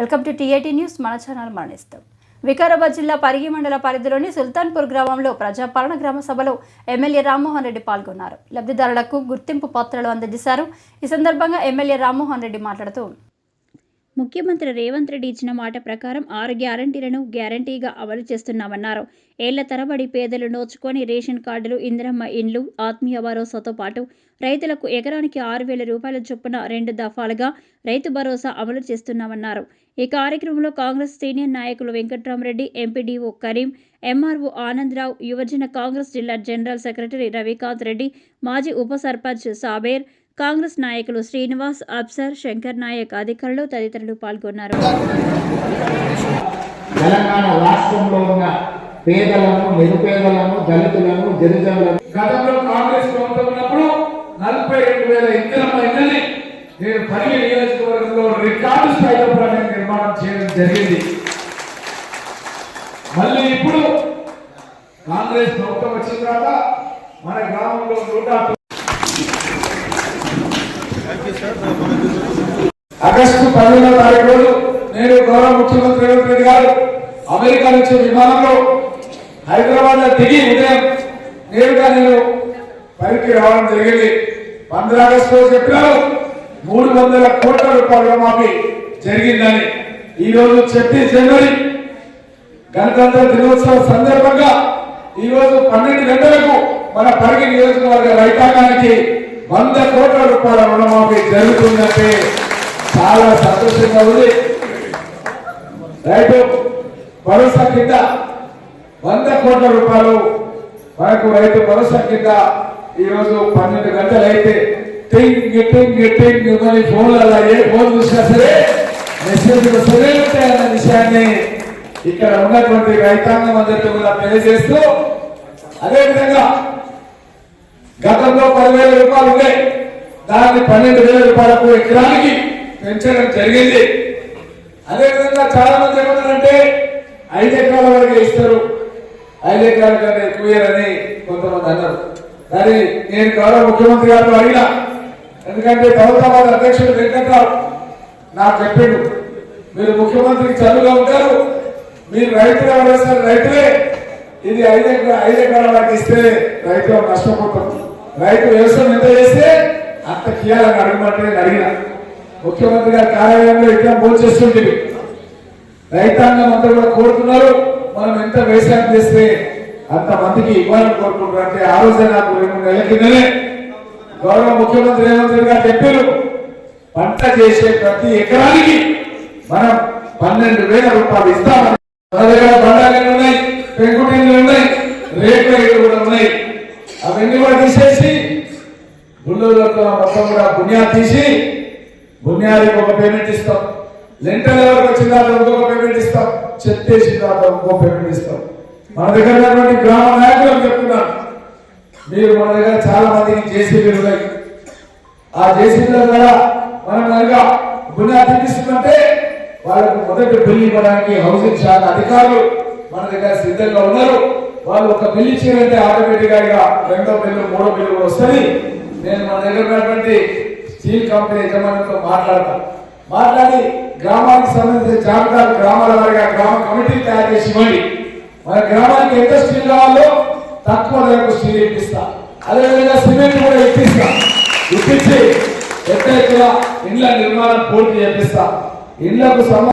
Welcome to TAT news. మన channel మరణిస్తాం. వికారాబాద్ జిల్లా పరిగి మండల పరిధిలోని సుల్తాన్పూర్ గ్రామంలో ప్రజాపాలన గ్రామ సభలో ఎమ్మెల్యే రామ్మోహన్ రెడ్డి పాల్గొన్నారు. లబ్ధిదారులకు గుర్తింపు పత్రాలు అందజేశారు. ఈ సందర్భంగా ఎమ్మెల్యే రామ్మోహన్ రెడ్డి మాట్లాడుతూ ముఖ్యమంత్రి రేవంత్ రెడ్డి ఇచ్చిన మాట ప్రకారం ఆరు గ్యారంటీలను గ్యారంటీగా అమలు చేస్తున్నామన్నారు. ఏళ్ళ తరబడి పేదలు నోచుకొని రేషన్ కార్డులు ఇందిరమ్మ ఇండ్లు ఆత్మీయ భరోసాతో పాటు రైతులకు ఎకరానికి ఆరు వేల రూపాయల చొప్పున రెండు దఫాలుగా రైతు భరోసా అమలు చేస్తున్నామన్నారు. ఈ కార్యక్రమంలో కాంగ్రెస్ సీనియర్ నాయకులు వెంకట్రామరెడ్డి ఎంపీడీఓ కరీం ఎంఆర్ఓ ఆనందరావు యువజన కాంగ్రెస్ జిల్లా జనరల్ సెక్రటరీ రవికాంత్ రెడ్డి మాజీ ఉప సర్పంచ్ సాబేర్ కాంగ్రెస్ నాయకులు శ్రీనివాస్ అబ్సర్ శంకర్ నాయక్ అధికారులు తదితరులు పాల్గొన్నారు. తెలంగాణ రాష్ట్రంలో ఉన్న పేదలను నిరుపేదలను దళితులను గిరిజనులను గతంలో కాంగ్రెస్ ప్రభుత్వం ఉన్నప్పుడు నలభై రెండు వేల ఇంధన ఇళ్ళని నేను పని నియోజకవర్గంలో రికార్డు స్థాయిలో కూడా నిర్మాణం చేయడం జరిగింది. మళ్ళీ ఇప్పుడు కాంగ్రెస్ ప్రభుత్వం వచ్చిన తర్వాత మన గ్రామంలో నూట ఆగస్టు పదిహేనో తారీఖు రోజు నేను గౌరవ ముఖ్యమంత్రి రేవంత్ రెడ్డి గారు అమెరికా నుంచి విమానంలో హైదరాబాద్ దిగి ఉదయం నేరుగా నేను పనికి రావడం జరిగింది. పంద్ర ఆగస్టు రోజు చెప్పినారు మూడు వందల కోట్ల రూపాయల రుణమాఫీ జరిగిందని. ఈ రోజు ఛత్తీస్ జనవరి గణతంత్ర దినోత్సవ సందర్భంగా ఈ రోజు పన్నెండు గంటలకు మన పరిగి నియోజకవర్గ రైతాంగానికి వంద కోట్ల రూపాయల రుణమాఫీ జరుగుతుందంటే చాలా సంతోషంగా ఉంది. రైతు భరోసా కింద వంద కోట్ల రూపాయలు మనకు రైతు భరోసా కింద ఈరోజు పన్నెండు గంటలు అయితే టింగ్ టింగ్ టింగ్ మరి ఫోన్లలో ఏ ఫోన్ చూసినా సరే మెసేజ్ వస్తూనే ఉంటాయన్న విషయాన్ని ఇక్కడ ఉన్నటువంటి రైతాంగం అందరితో కూడా తెలియజేస్తూ అదేవిధంగా గతంలో పదివేల రూపాయలు ఉండే. దాన్ని పన్నెండు వేల రూపాయలకు ఎకరానికి పెంచడం జరిగింది. అదేవిధంగా చాలా మంది ఏమన్నారంటే ఐదు ఎకరాల వరకు ఇస్తారు. ఐదు ఎకరాల కంటే ఎక్కువ కొంతమంది అన్నారు. కానీ నేను గౌరవ ముఖ్యమంత్రి గారు అడిగిన ఎందుకంటే దౌలతాబాద్ అధ్యక్షుడు వెంకట్రావు నాకు చెప్పిండు మీరు ముఖ్యమంత్రికి చదువుగా ఉంటారు మీరు రైతులు ఎవరైనా రైతులే. ఇది ఐదు ఎకరా ఐదు ఎకరాల వరకు ఇస్తే రైతు నష్టపోతాం రైతు వ్యవసాయం ఎంత చేస్తే అంత చేయాలని అడగమంటే నేను అడిగిన. ముఖ్యమంత్రి గారి కార్యాలయంలో ఇట్లా పోల్చేస్తుంటే రైతాంగం అంతా కూడా కోరుతున్నారు మనం ఎంత వ్యవసాయం చేస్తే అంత మందికి ఇవ్వాలని కోరుకుంటున్నారు అంటే ఆ రోజే నాకు రెండు నెలల కిందనే గౌరవ ముఖ్యమంత్రి రేవంత్ రెడ్డి గారు చెప్పారు పంట చేసే ప్రతి ఎకరానికి మనం పన్నెండు వేల రూపాయలు ఇస్తామని. మన దగ్గర బండాలు ఉన్నాయి? పెంకుటీలు ఉన్నాయి? రేట్లు కూడా ఉన్నాయి. అవన్నీ కూడా తీసే బుల్లూరులో మొత్తం కూడా బునియాద్ తీసి బునియాదికి ఒక పేమెంట్ ఇస్తాం. లెంటర్ ఎవరికి వచ్చిన తర్వాత ఇంకొక పేమెంట్ ఇస్తాం. చెత్తేసిన తర్వాత ఇంకో పేమెంట్ ఇస్తాం. మన దగ్గర ఉన్నటువంటి గ్రామ నాయకులు చెప్తున్నాను మీరు మన దగ్గర చాలా మందికి జేసీబీలు ఉన్నాయి. ఆ జేసీబీల ద్వారా మనం కనుక బునియాది తీపిస్తుందంటే వాళ్ళకు మొదటి బిల్లు ఇవ్వడానికి హౌసింగ్ శాఖ అధికారులు మన దగ్గర సిద్ధంగా ఉన్నారు. వాళ్ళు ఒక బిల్లు ఇచ్చారంటే ఆటోమేటిక్గా ఇక రెండో బిల్లు మూడో బిల్లు కూడా వస్తుంది. నేను మన దగ్గర ఉన్నటువంటి స్టీల్ కంపెనీ యజమానితో మాట్లాడతాను మాట్లాడి గ్రామానికి సంబంధించిన జాబితాలు గ్రామాల వారిగా గ్రామ కమిటీ తయారు చేసి ఇవ్వండి. మన గ్రామానికి ఎంత స్టీల్ కావాలో తక్కువ ధరకు స్టీల్ ఇప్పిస్తా. అదేవిధంగా సిమెంట్ కూడా ఇప్పిస్తా. ఇప్పించి పెద్ద ఇండ్ల నిర్మాణం పూర్తి చేపిస్తా. ఇండ్లకు సంబంధించి